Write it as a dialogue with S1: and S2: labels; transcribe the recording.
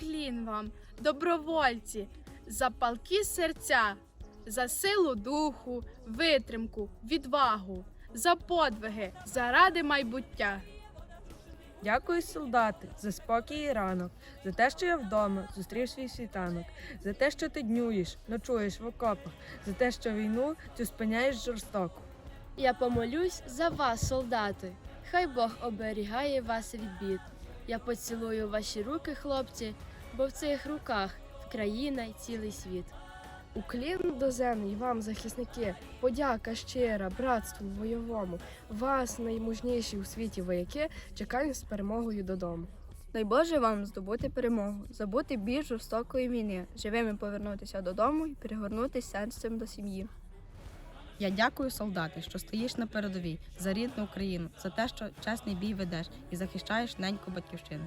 S1: Уклін вам, добровольці, за палки серця, за силу духу, витримку, відвагу, за подвиги, заради майбуття.
S2: Дякую, солдати, за спокій і ранок, за те, що я вдома зустрів свій світанок, за те, що ти днюєш, ночуєш в окопах, за те, що війну цю спиняєш жорстоко.
S3: Я помолюсь за вас, солдати. Хай Бог оберігає вас від бід. Я поцілую ваші руки, хлопці, бо в цих руках країна й цілий світ.
S4: Уклін до землі вам, захисники, подяка щира, братству бойовому. Вас, наймужніші у світі вояки, чекаємо з перемогою додому.
S5: Дай Боже вам здобути перемогу, забути біль жорстокої війни, живими повернутися додому і перегорнутися серцем до сім'ї.
S6: Я дякую, солдати, що стоїш на передовій за рідну Україну, за те, що чесний бій ведеш і захищаєш неньку батьківщину.